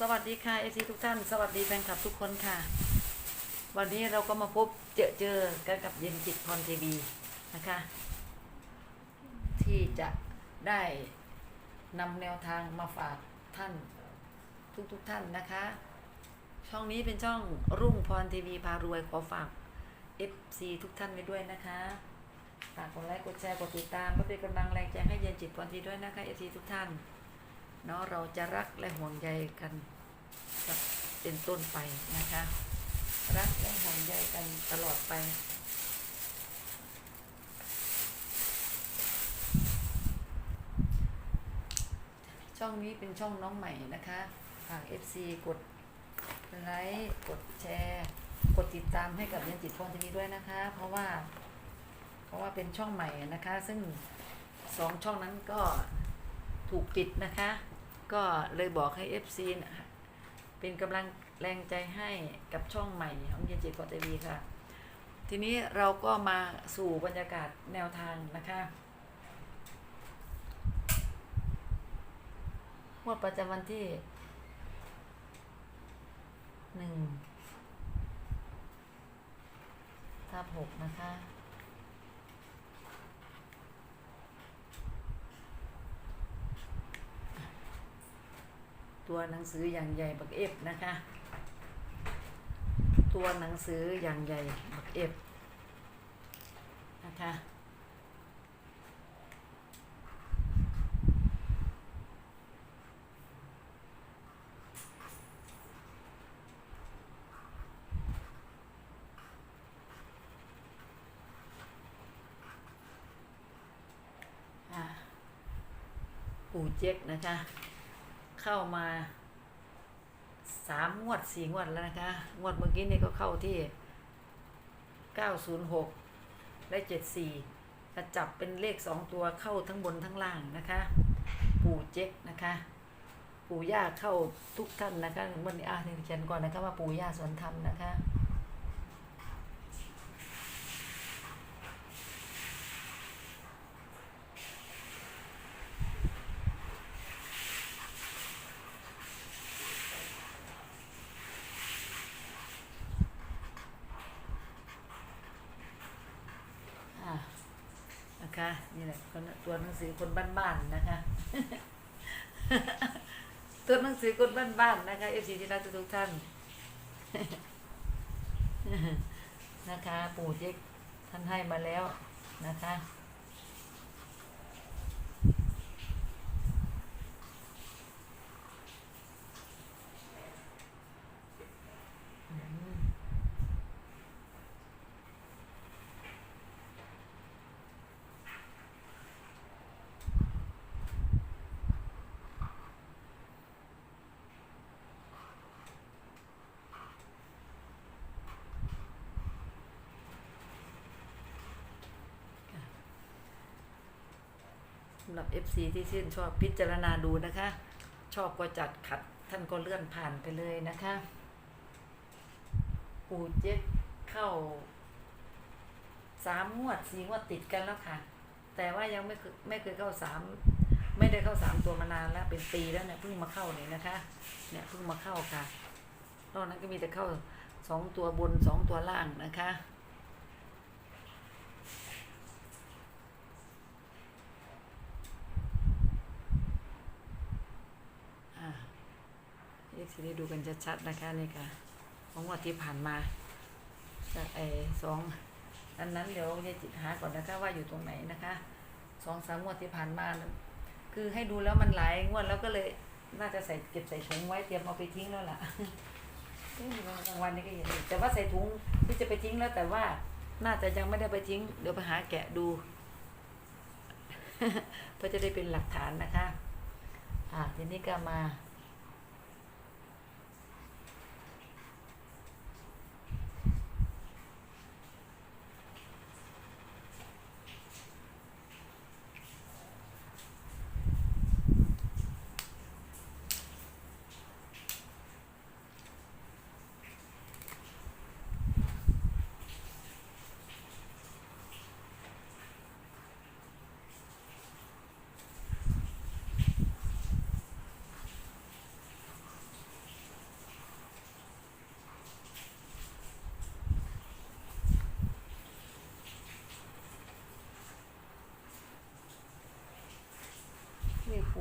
สวัสดีค่ะเอซีทุกท่าน สวัสดีแฟนคลับทุกคนค่ะ วันนี้เราก็มาพบเจอเจอกันกับเย็นจิตพรทีวีนะคะ ที่จะได้นำแนวทางมาฝากท่านทุกทุกๆท่านนะคะ ช่องนี้เป็นช่องรุ่งพรทีวีพารวยขอฝาก FC ทุกท่านไว้ด้วยนะคะฝากกดไลค์กดแชร์กดติดตามเพื่อเป็นกำลังแรงใจให้เย็นจิตพรทีด้วยนะคะ FC ทุกท่าน เนาะเราจะรักและห่วงใยกันเป็นต้นไปนะคะ รักและห่วงใยกันตลอดไปช่องนี้เป็นช่องน้องใหม่นะคะฝาก FC กดไลค์กดแชร์ กดติดตามให้กับยันจิตพรทีวีด้วยนะคะ เพราะว่า เพราะว่าเป็นช่องใหม่นะคะ ซึ่งสองช่องนั้นก็ถูกปิดนะคะ ก็เลยบอกให้ FC นะเป็นกำลังแรงใจให้กับช่องใหม่ของเย็นจิตพรทีวีค่ะ ทีนี้เราก็มาสู่บรรยากาศแนวทางนะคะงวดประจำวันที่หนึ่งทับหกนะคะ ตัวหนังสืออย่างใหญ่บักเอฟนะคะ ตัวหนังสืออย่างใหญ่บักเอฟนะคะอะปู่เจ๊กนะคะ เข้ามาสามงวดสี่งวดแล้วนะคะ งวดเมื่อกี้นี่ก็เข้าที่เก้าศูนย์หกและเจ็ดสี่จะจับเป็นเลขสองตัวเข้าทั้งบนทั้งล่างนะคะ ปู่เจ๊กนะคะ ปู่ย่าเข้าทุกท่านนะคะเมื่อนี้อะเขียนก่อนนะคะว่าปู่ย่าสวนธรรมนะคะนี่แหละคนตัวหนัง สือคนบ้านๆนะคะ ตัวหนังสือคนบ้านๆนะคะเอฟซีที่รักทุกท่านนะคะ ปู่เจ๊กท่านให้มาแล้วนะคะอืม สำ หรับ FC ที่ชื่นชอบพิจารณาดูนะคะ ชอบก็จัดขัดท่านก็เลื่อนผ่านไปเลยนะคะปูเจ็ดเข้าสามงวดสี่งวดติดกันแล้วค่ะ แต่ว่ายังไม่เคยไม่เคยเข้าสามไม่ได้เข้าสามตัวมานานแล้วเป็นปีแล้วเนี่ยเพิ่งมาเข้าเนี่ยนะคะ เนี่ยเพิ่งมาเข้าค่ะนอกนั้นก็มีแต่เข้าสองตัวบนสองตัวล่างนะคะ อ่า เอ็กซ์ได้ดูกันชัดๆนะคะนี่ค่ะของวันที่ผ่านมาจากไอ้สองอันนั้นเดี๋ยวยายจิตหาก่อนนะคะว่าอยู่ตรงไหนนะคะสองสามงวดที่ผ่านมา คือให้ดูแล้วมันหลายงวดแล้วก็เลยน่าจะใส่เก็บใส่ถุงไว้เตรียมเอาไปทิ้งแล้วล่ะกลางวันนี้ก็เห็นอยู่แต่ว่าใส่ถุงที่จะไปทิ้งแล้วแต่ว่าน่าจะยังไม่ได้ไปทิ้ง เดี๋ยวไปหาแกะดูเพื่อจะได้เป็นหลักฐานนะคะ อ่าทีนี้ก็มา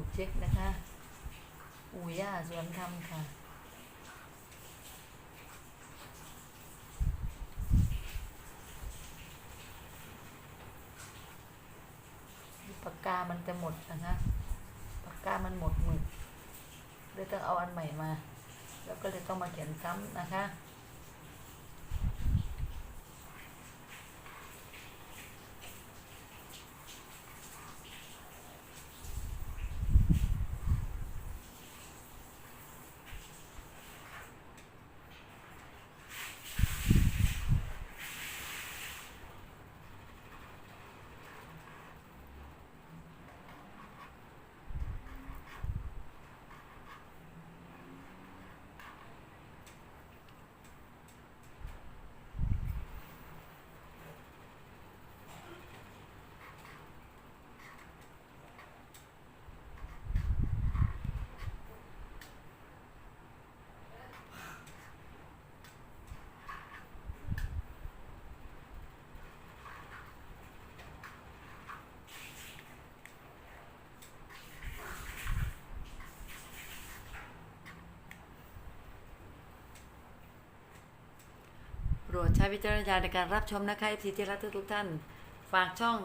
ปู่เจ๊กนะคะ ปู่ย่าสวนธรรมค่ะ ปากกามันจะหมดนะคะปากกามันหมดหมึกเลยต้องเอาอันใหม่มา แล้วก็เลยต้องมาเขียนซ้ำนะคะ รดใช้วิจารณญาณในการรับชมนะคะ FC ที่รักทุกท่าน ฝากช่อง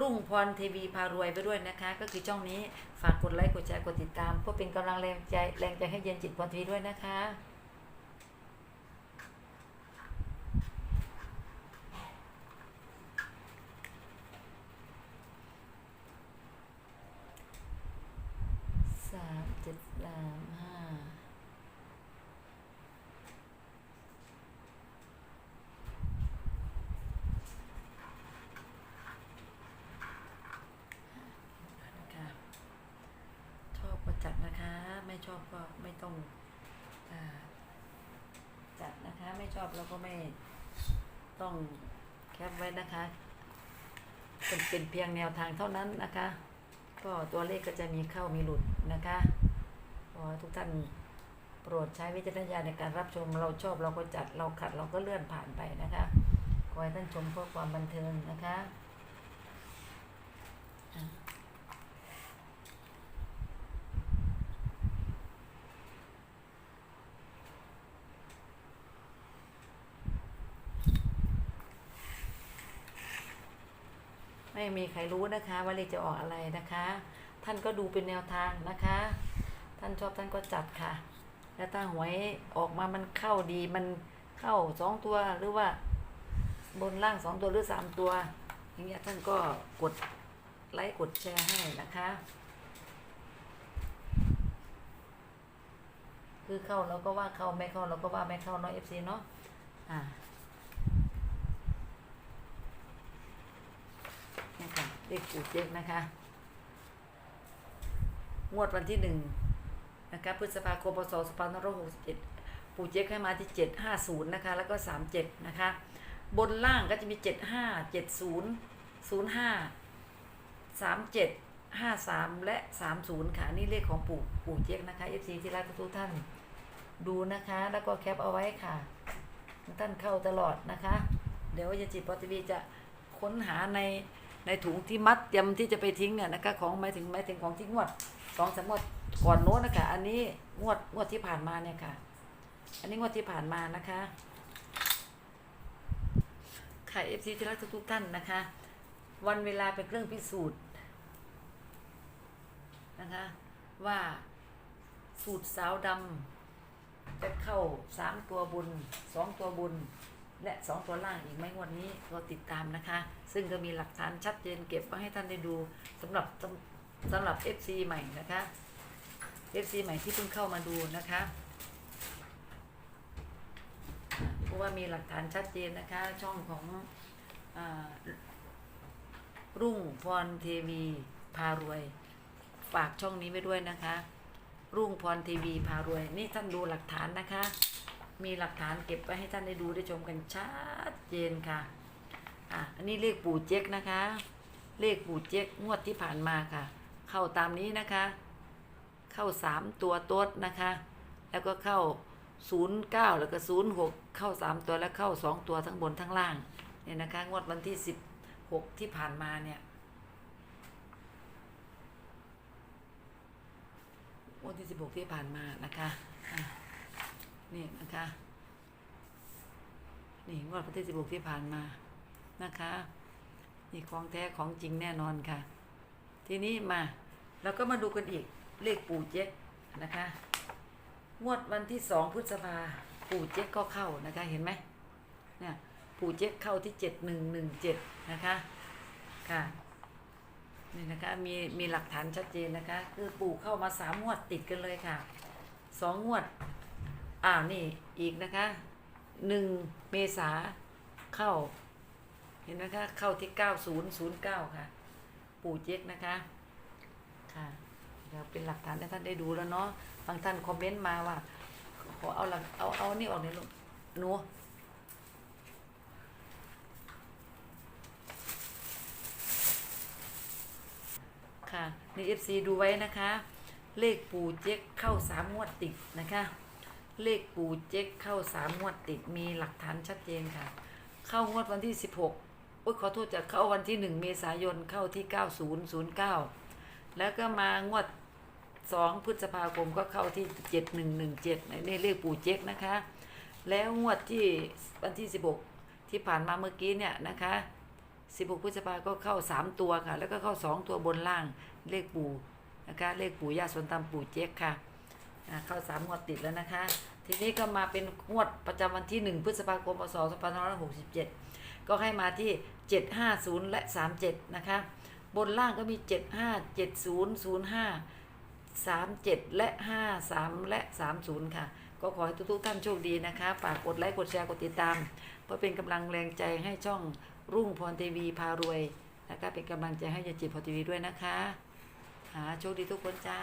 รุ่งพรทีวีพารวยไปด้วยนะคะ ก็คือช่องนี้ฝากกดไลค์กดแชร์กดติดตามเพื่อเป็นกำลังแรงใจแรงใจให้เย็นจิตพรทีวีด้วยนะคะสามเจ็ดสามห้า ค่ะชอบก็จัดนะคะ ไม่ช อบก็ไม่ต้องอจัดนะคะ ไม่ชอบเราก็ไม่ต้องแคปไว้นะคะ เป็นเป็นเพียงแนวทางเท่านั้นนะคะ ก็ตัวเลขก็จะมีเข้ามีหลุดนะคะขอทุกท่านโปรดใช้วิจารณญาณในการรับชมเราชอบเราก็จัดเราขัดเราก็เลื่อนผ่านไปนะคะขอให้ท่านชมเพื่อความบันเทิงนะคะ ไม่มีใครรู้นะคะว่าเลขจะออกอะไรนะคะ ท่านก็ดูเป็นแนวทางนะคะ ท่านชอบท่านก็จัดค่ะ แล้วถ้าหวยออกมามันเข้าดีมันเข้าสองตัวหรือว่า บนล่างสองตัวหรือสามตัว อย่างเงี้ยท่านก็กดไลค์กดแชร์ให้นะคะ คือเข้าเราก็ว่าเข้าไม่เข้าเราก็ว่าไม่เข้าเนาะเอฟซีเนาะอ่า นี่ค่ะ เลขปู่เจ๊กนะคะ งวดวันที่หนึ่งนะคะพฤษภาคมพศสองพันห้าร้อยหกสิบเจ็ดปู่เจ๊กให้มาที่เจ็ดห้าศูนย์นะคะ แล้วก็สามเจ็ดนะคะ บนล่างก็จะมีเจ็ดห้าเจ็ดศูนย์ศูนย์ห้าสามเจ็ดห้าสามและสามศูนย์ค่ะนี่เลขของปู่ปู่เจ๊กนะคะเอฟซีที่รักทุกท่านดูนะคะ แล้วก็แคปเอาไว้ค่ะ ท่านเข้าตลอดนะคะ เดี๋ยวยาจิตปอทีวีจะค้นหาใน ในถุงที่มัดเตรียมที่จะไปทิ้งเนี่ยนะคะของหมายถึงหมายถึงของที่งวดสองสามงวดก่อนโน้นนะคะ อันนี้งวดงวดที่ผ่านมาเนี่ยค่ะ อันนี้งวดที่ผ่านมานะคะค่ะเอฟซีที่รักทุกๆท่านนะคะ วันเวลาเป็นเครื่องพิสูจน์นะคะว่าสูตรสาวดำจะเข้าสามตัวบุญสองตัวบุญ และสองตัวล่างอีกไหมวันนี้เราติดตามนะคะ ซึ่งก็มีหลักฐานชัดเจนเก็บไว้ให้ท่านได้ดูสำหรับสำหรับ FC ใหม่นะคะ FC ใหม่ที่เพิ่งเข้ามาดูนะคะเพราะว่ามีหลักฐานชัดเจนนะคะ ช่องของอรุ่งพรเทวีพารวย ฝากช่องนี้ไว้ด้วยนะคะ รุ่งพรเทวีพารวย นี่ท่านดูหลักฐานนะคะ มีหลักฐานเก็บไว้ให้ท่านได้ดูได้ชมกันชัดเจนค่ะ อะ อันนี้เลขปู่เจ๊กนะคะ เลขปู่เจ๊กงวดที่ผ่านมาค่ะ เข้าตามนี้นะคะ เข้าสามตัวโต๊ดนะคะ แล้วก็เข้าศูนย์เก้าแล้วก็ศูนย์หกเข้าสามตัวแล้วเข้าสองตัวทั้งบนทั้งล่าง เนี่ยนะคะ งวดวันที่สิบหกที่ผ่านมาเนี่ยวันที่สิบหกที่ผ่านมานะคะอะ นี่นะคะ นี่งวดวันที่สิบหกที่ผ่านมานะคะ นี่ของแท้ของจริงแน่นอนค่ะ ทีนี้มาเราก็มาดูกันอีกเลขปู่เจ๊กนะคะ งวดวันที่สองพฤษภาปู่เจ๊กก็เข้านะคะเห็นไหมเนี่ยปู่เจ๊กเข้าที่เจ็ดหนึ่งหนึ่งเจ็ดนะคะค่ะนี่นะคะมีมีหลักฐานชัดเจนนะคะ คือปู่เข้ามาสามงวดติดกันเลยค่ะสองงวด อ้าวนี่อีกนะคะหนึ่งเมษาเข้า เห็นไหมคะ เข้าที่เก้าศูนย์ศูนย์เก้าค่ะ ปู่เจ๊กนะคะ ค่ะเดี๋ยวเป็นหลักฐานให้ท่านได้ดูแล้วเนาะบางท่านคอมเมนต์มาว่า ขอเอาหลักเอาเอานี่ออกหน่อยลูกหนูค่ะนี่เอฟซีดูไว้นะคะ เลขปู่เจ๊กเข้าสามงวดติดนะคะ เลขปู่เจ๊กเข้าสามงวดติดมีหลักฐานชัดเจนค่ะ เข้างวดวันที่สิบหกโอ้ยขอโทษจะเข้าวันที่หนึ่งเมษายนเข้าที่เก้าศูนย์ศูนย์เก้าแล้วก็มางวดสองพฤษภาคมก็เข้าที่เจ็ดหนึ่งหนึ่งเจ็ดนี่เลขปู่เจ๊กนะคะ แล้วงวดที่วันที่สิบหกที่ผ่านมาเมื่อกี้เนี่ยนะคะสิบหกพฤษภาก็เข้าสามตัวค่ะ แล้วก็เข้าสองตัวบนล่างเลขปู่นะคะเลขปู่ย่าสวนตามปู่เจ๊กค่ะ เข้าสามงวดติดแล้วนะคะ ทีนี้ก็มาเป็นงวดประจำวันที่ 1 พฤษภาคมพศ2567 ก็ให้มาที่ 750 และ 37 นะคะ บนล่างก็มี 75 70 05 37 และ 53 และ 30 ค่ะ ก็ขอให้ทุกๆท่านโชคดีนะคะ ฝากกดไลค์ กดแชร์ กดติดตาม เพื่อเป็นกำลังแรงใจให้ช่องรุ่งพรทีวีพารวยนะคะเป็นกำลังใจให้ยายจิตพรทีวีด้วยนะคะ หาโชคดีทุกคนจ้า